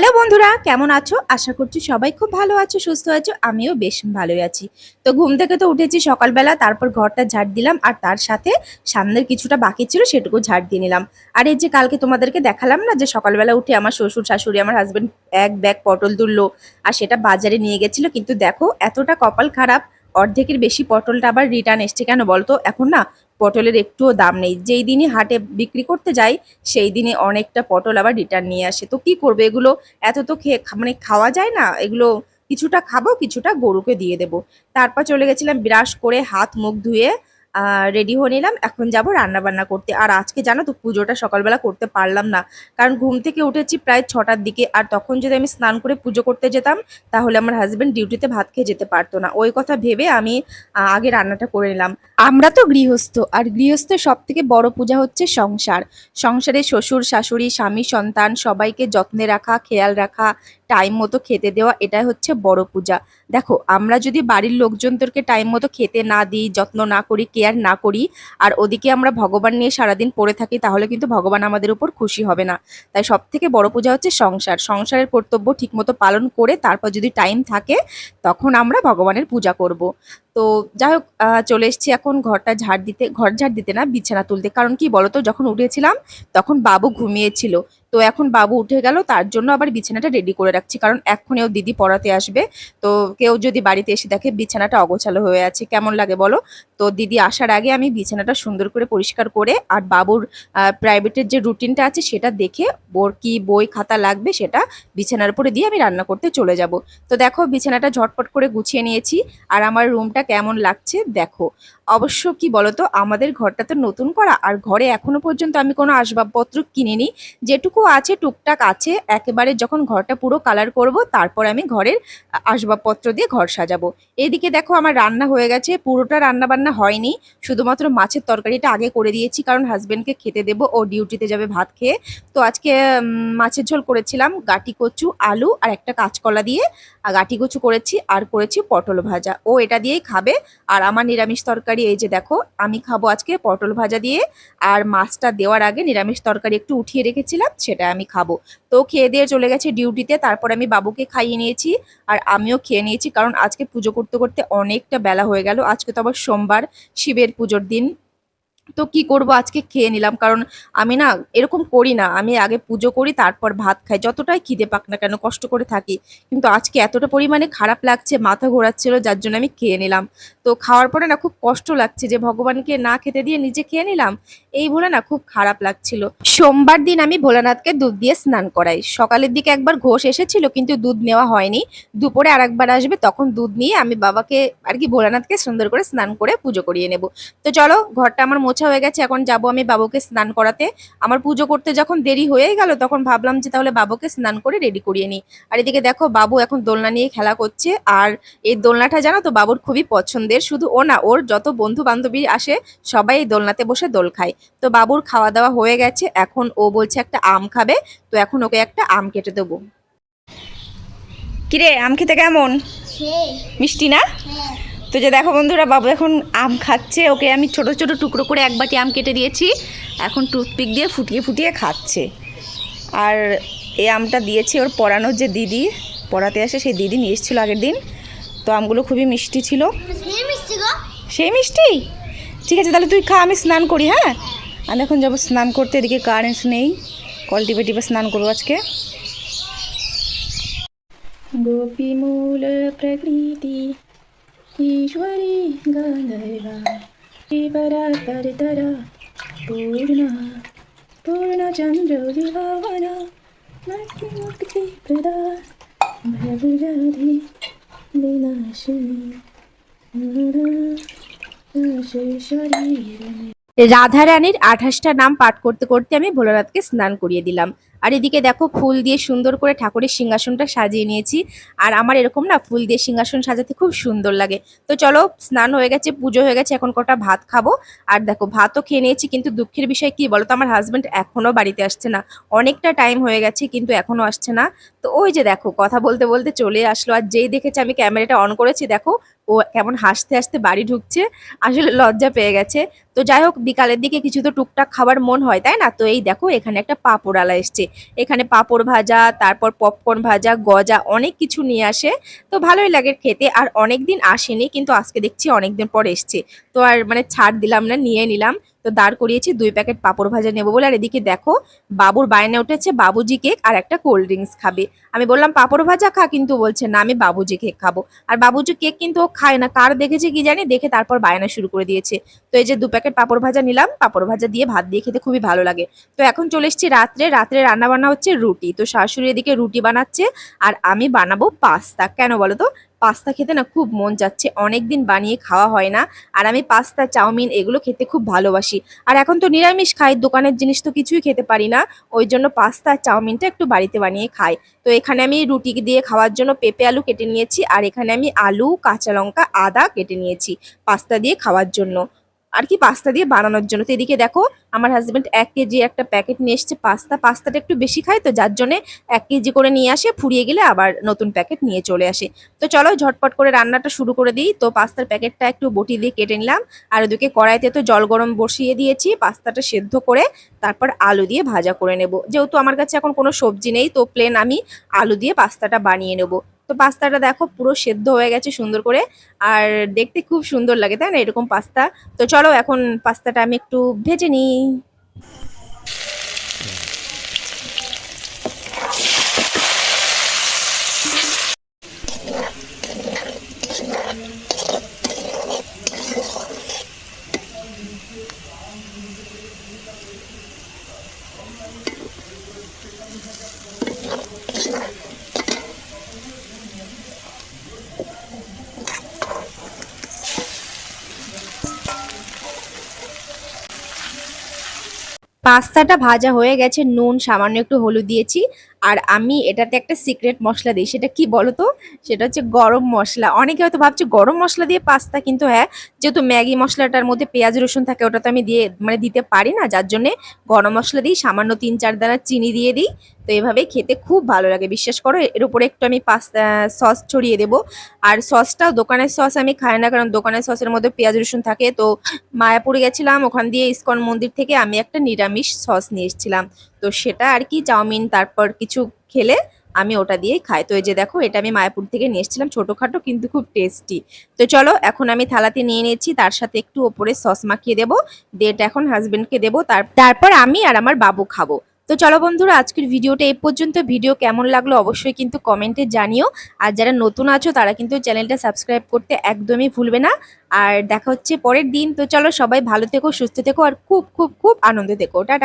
Hello বন্ধুরা, কেমন আছো? আশা করছি সবাই খুব ভালো আছো, সুস্থ আছো, আমিও বেশ ভালোই আছি। তো ঘুম থেকে তো উঠেছি সকালবেলা, তারপর ঘরটা ঝাড় দিলাম, আর তার সাথে সামনের কিছুটা বাকি ছিল সেটুকু ঝাড় দিয়ে নিলাম। আর এই যে কালকে তোমাদেরকে দেখালাম না যে সকালবেলা উঠে আমার শ্বশুর, শাশুড়ি, আমার হাজব্যান্ড এক ব্যাগ পটল তুললো, আর সেটা বাজারে নিয়ে গেছিল, কিন্তু দেখো এতটা কপাল খারাপ অর্ধেকের বেশি পটলটা আবার রিটার্ন এসছে। কেন বলতো? এখন না পটলের একটুও দাম নেই। যেই দিনই হাটে বিক্রি করতে যাই, সেই দিনে অনেকটা পটল আবার রিটার্ন নিয়ে আসে। তো কি করবে? এগুলো এত তো খেয়ে মানে খাওয়া যায় না। এগুলো কিছুটা খাব, কিছুটা গরুকে দিয়ে দেব। তারপর চলে গেছিলাম, ব্রাশ করে হাত মুখ ধুয়ে রেডি হয়ে নিলাম। এখন যাব রান্না বান্না করতে। আর আজকে জানো তো পুজোটা সকালবেলা করতে পারলাম না। কারণ ঘুম থেকে উঠেছি প্রায় ছটার দিকে। আর তখন যদি আমি স্নান করে পুজো করতে যেতাম, তাহলে আমার হাজব্যান্ড ডিউটিতে ভাত খেয়ে যেতে পারতো না। ওই কথা ভেবে আমি আগে রান্নাটা করে নিলাম। আমরা তো গৃহস্থ। আর গৃহস্থের সব থেকে বড় পূজা হচ্ছে সংসার। সংসারে শ্বশুর, শাশুড়ি, স্বামী, সন্তান সবাইকে যত্নে রাখা, খেয়াল রাখা টাইম মতো খেতে দেওয়া, এটাই হচ্ছে বড় পূজা। দেখো, আমরা যদি বাড়ির লোকজনদেরকে টাইম মতো খেতে না দিই, যত্ন না করি কেয়ার না করি, আর ওদিকে আমরা ভগবান নিয়ে সারাদিন পড়ে থাকি, তাহলে কিন্তু ভগবান আমাদের উপর খুশি হবে না। তাই সব থেকে বড় পূজা হচ্ছে সংসার। সংসারের কর্তব্য ঠিকমতো পালন করে তারপর যদি টাইম থাকে, তখন আমরা ভগবানের পূজা করব। তো যাই হোক চলে এসেছি এখন ঘরটা ঝাড় দিতে, ঘর ঝাড় দিতে না, বিছানা তুলতে। কারণ কি বলতো, যখন উঠেছিলাম, তখন বাবু ঘুমিয়েছিল। তো এখন বাবু উঠে গেল, তার জন্য আবার বিছানাটা রেডি করে রাখছি, কারণ এক্ষুনি ও দিদি পড়াতে আসবে। তো কেউ যদি বাড়িতে এসে দেখে বিছানাটা অগোছালো হয়ে আছে, কেমন লাগে বলো? তো দিদি আসার আগে আমি বিছানাটা সুন্দর করে পরিষ্কার করে আর বাবুর প্রাইভেটের যে রুটিনটা আছে সেটা দেখে ওর কি বই খাতা লাগবে সেটা বিছানার উপরে দিয়ে আমি রান্না করতে চলে যাব। তো দেখো বিছানাটা ঝটপট করে গুছিয়ে নিয়েছি আর আমার রুমটা কেমন লাগছে দেখো। অবশ্য কি বলতো, আমাদের ঘরটা তো নতুন করা আর ঘরে এখনও পর্যন্ত আমি কোনো আসবাবপত্র কিনিনি। যেটুকু আছে, টুকটাক আছে, একেবারে যখন ঘরটা পুরো কালার করব, তারপর আমি ঘরের আসবাবপত্র দিয়ে ঘর সাজাবো। এইদিকে দেখো আমার রান্না হয়ে গেছে, পুরোটা রান্না বান্না হয়নি, শুধুমাত্র মাছের তরকারিটা আগে করে দিয়েছি, কারণ হাজবেন্ডকে খেতে দেবো, ও ডিউটিতে যাবে ভাত খেয়ে। তো আজকে মাছের ঝোল করেছিলাম, গাটি কচু, আলু আর একটা কাঁচকলা দিয়ে, আর গাটি কচু করেছি, আর করেছি পটল ভাজা। ও এটা দিয়েই খাবে, আর আমার নিরামিষ তরকারি, এই যে দেখো, আমি খাব আজকে পটল ভাজা দিয়ে, আর মাছটা দেওয়ার আগে নিরামিষ তরকারি একটু উঠিয়ে রেখেছিলাম সেটা আমি খাব। তো খেয়ে দিয়ে চলে গেছে ডিউটিতে, তারপর আমি বাবুকে খাইয়ে নিয়েছি আর আমিও খেয়ে নিয়েছি, কারণ আজকে পুজো করতে করতে অনেকটা বেলা হয়ে গেল। আজকে তো আবার সোমবার, শিবের পুজোর দিন। তো কি করব? আজকে খেয়ে নিলাম। কারণ আমি না এরকম করি না। আমি আগে পুজো করি, তারপর ভাত খাই। যতটাই খিদে পাক না কেন, কষ্ট করে থাকি। কিন্তু আজকে এতটা পরিমাণে খারাপ লাগছে, মাথা ঘোরাচ্ছিল, যার জন্য আমি খেয়ে নিলাম। তো খাওয়ার পরে না খুব কষ্ট লাগছে যে, ভগবানকে না খেতে দিয়ে নিজে খেয়ে নিলাম। এই বলে না খুব খারাপ লাগছিল। সোমবার দিন আমি ভোলানাথকে দুধ দিয়ে স্নান করাই। সকালের দিকে একবার ঘোষ এসেছিল, কিন্তু দুধ নেওয়া হয়নি। দুপুরে আর একবার আসবে, তখন দুধ নিয়ে আমি বাবাকে আর কি ভোলানাথকে সুন্দর করে স্নান করে পুজো করিয়ে নেব। তো চলো, ঘরটা আমার মোছা হয়ে গেছে এখন যাব আমি বাবুকে স্নান করাতে। আমার পুজো করতে যখন দেরি হয়ে গেল তখন ভাবলাম যে তাহলে বাবুকে স্নান করে রেডি করিয়ে নিই। আর এদিকে দেখো বাবু এখন দোলনা নিয়ে খেলা করছে আর এই দোলনাটা জানো তো বাবুর খুবই পছন্দের শুধু ও না ওর যত বন্ধু বান্ধবী আসে সবাই এই দোলনাতে বসে দোল খায়। তো বাবুর খাওয়া দাওয়া হয়ে গেছে এখন ও বলছে একটা আম খাবে তো এখন ওকে একটা আম কেটে দেবো। কিরে আম খেতে কেমন? মিষ্টি না? হ্যাঁ। তো যে দেখো বন্ধুরা বাবু এখন আম খাচ্ছে। ওকে আমি ছোট ছোট টুকরো করে এক বাটি আম কেটে দিয়েছি। এখন টুথপিক দিয়ে ফুটিয়ে ফুটিয়ে খাচ্ছে। আর এই আমটা দিয়েছে ওর পড়ানোর যে দিদি পড়াতে আসে সেই দিদি নিয়ে এসেছিল আগের দিন। তো আমগুলো খুবই মিষ্টি ছিল। সেই মিষ্টি সেই মিষ্টি? ঠিক আছে তাহলে তুই খা আমি স্নান করি হ্যাঁ? আমি এখন যাব স্নান করতে এদিকে কারেন্ট নেই। কল টিপে টিপে স্নান করব আজকে। গোপী মূল প্রকৃতি। শিবরা পরতরা পূর্ণ পূর্ণচন্দ্র বিভাবনা মুক্তি মুক্তি প্রদা বিনাশিনী রাধা আঠাশটা নাম পাঠ করতে করতে আমি ভোলানাথকে স্নান করিয়ে দিলাম। আর এদিকে দেখো ফুল দিয়ে সুন্দর করে ঠাকুরের সিংহাসনটা সাজিয়ে নিয়েছি। আর আমার এরকম না ফুল দিয়ে সিংহাসন সাজাতে খুব সুন্দর লাগে। তো চলো স্নান হয়ে গেছে, পুজো হয়ে গেছে, এখন কটা ভাত খাব। আর দেখো ভাতও খেয়ে নিয়েছি, কিন্তু দুঃখের বিষয় কি বলো তো আমার হাজব্যান্ড এখনও বাড়িতে আসছে না। অনেকটা টাইম হয়ে গেছে, কিন্তু এখনও আসছে না। তো ওই যে দেখো, কথা বলতে বলতে চলে আসলো। আর যেই দেখেছে আমি ক্যামেরাটা অন করেছি, দেখো ও কেমন হাসতে হাসতে বাড়ি ঢুকছে। আসলে লজ্জা পেয়ে গেছে। তো যাই হোক, বিকালের দিকে কিছু তো টুকটাক খাবার মন হয়, তাই না? তো এই দেখো, এখানে একটা পাপড়ালা এসছে। এখানে পাঁপড় ভাজা, তারপর পপকর্ন ভাজা, গজা অনেক কিছু নিয়ে আসে। তো ভালোই লাগে খেতে। আর অনেক দিন আসেনি, কিন্তু আজকে দেখছি অনেকদিন পর এসছে। তো আর মানে ছাড় দিলাম না, নিয়ে নিলাম। তো দাঁড় করিয়েছি, দুই প্যাকেট পাঁপড় ভাজা নেব বলে। আর এদিকে দেখো, বাবুর বায়না উঠেছে, বাবুজি কেক আর একটা কোল্ড ড্রিঙ্কস খাবে। আমি বললাম, পাঁপড় ভাজা খা, কিন্তু বলছে, না, আমি বাবুজি কেক খাব। আর বাবুজি কেক কিন্তু খায় না, কার দেখেছে কি জানি, দেখে তারপর বায়না শুরু করে দিয়েছে। তো এই যে দু প্যাকেট পাঁপড় ভাজা নিলাম, পাঁপড় ভাজা দিয়ে ভাত দিয়ে খেতে খুবই ভালো লাগে। তো এখন চলে এসেছি রাত্রে রাত্রে রান্না বান্না হচ্ছে রুটি। তো শাশুড়ি এদিকে রুটি বানাচ্ছে আর আমি বানাবো পাস্তা। কেন বলো তো? পাস্তা খেতে না খুব মন যাচ্ছে। অনেক দিন বানিয়ে খাওয়া হয় না। আর আমি পাস্তা, চাউমিন এগুলো খেতে খুব ভালোবাসি। আর এখন তো নিরামিষ খাই, দোকানের জিনিস তো কিছুই খেতে পারি না। ওই জন্য পাস্তা, চাউমিনটা একটু বাড়িতে বানিয়ে খাই। তো এখানে আমি রুটি দিয়ে খাওয়ার জন্য পেঁপে, আলু কেটে নিয়েছি। আর এখানে আমি আলু, কাঁচা লঙ্কা, আদা কেটে নিয়েছি পাস্তা দিয়ে খাওয়ার জন্য। আর কি পাস্তা দিয়ে বানানোর জন্য। তো এদিকে দেখো, আমার হাজব্যান্ড এক কেজি একটা প্যাকেট নিয়ে এসছে পাস্তা। পাস্তাটা একটু বেশি খায় তো যার জন্য এক কেজি করে নিয়ে আসে, ফুরিয়ে গেলে আবার নতুন প্যাকেট নিয়ে চলে আসে। তো চলো ঝটপট করে রান্নাটা শুরু করে দিই। তো পাস্তার প্যাকেটটা একটু বটি দিয়ে কেটে নিলাম। আর ওদিকে কড়াইতে তো জল গরম বসিয়ে দিয়েছি। পাস্তাটা সেদ্ধ করে তারপর আলু দিয়ে ভাজা করে নেব। যেহেতু আমার কাছে এখন কোনো সবজি নেই, তো প্লেন আমি আলু দিয়ে পাস্তাটা বানিয়ে নেব। তো পাস্তাটা দেখো পুরো সেদ্ধ হয়ে গেছে সুন্দর করে, আর দেখতে খুব সুন্দর লাগে, তাই না? এরকম পাস্তা। তো চলো এখন পাস্তাটা আমি একটু ভেজে নিই। পাস্তাটা ভাজা হয়ে গেছে নুন সামান্য একটু হলুদ দিয়েছি। আর আমি এটাতে একটা সিক্রেট মশলা দিই। সেটা কি বলো তো সেটা হচ্ছে গরম মশলা। অনেকে হয়তো ভাবছে গরম মশলা দিয়ে পাস্তা কিন্তু হ্যাঁ যেহেতু ম্যাগি মশলাটার মধ্যে পেঁয়াজ, রসুন থাকে, ওটা তো আমি দিয়ে মানে দিতে পারি না। যার জন্যে গরম মশলা দিই, সামান্য তিন চার দানা চিনি দিয়ে দিই। তো এভাবে খেতে খুব ভালো লাগে। বিশ্বাস করো, এর উপরে একটু আমি পাস্তা সস ছড়িয়ে দেবো। আর সসটাও দোকানের সস আমি খাই না, কারণ দোকানের সসের মধ্যে পেঁয়াজ, রসুন থাকে। তো মায়াপুরে গেছিলাম, ওখান দিয়ে ইস্কন মন্দির থেকে আমি একটা নিরামিষ সস নিয়ে এসেছিলাম। তো সেটা আর কি, চাউমিন, তারপর খেলে আমি ওটা দিয়েই খাই। তো এই যে দেখো, এটা আমি মায়াপুর থেকে নিয়ে এসেছিলাম ছোটোখাটো কিন্তু খুব টেস্টি তো চলো, এখন আমি থালাতে নিয়ে নিয়েছি, তার সাথে একটু ওপরে সস মাখিয়ে দেবো। দিয়ে এখন হাজবেন্ডকে দেবো, তার তারপর আমি আর আমার বাবু খাব। তো চলো বন্ধুরা, আজকের ভিডিওটা এই পর্যন্ত। ভিডিও কেমন লাগল অবশ্যই কিন্তু কমেন্টে জানিও। আর যারা নতুন আছো, তারা কিন্তু চ্যানেলটা সাবস্ক্রাইব করতে একদমই ভুলবে না। আর দেখা হচ্ছে পরের দিন। তো চলো সবাই ভালো থেকো, সুস্থ থেকো, আর খুব খুব খুব আনন্দ থেকো। টাটা।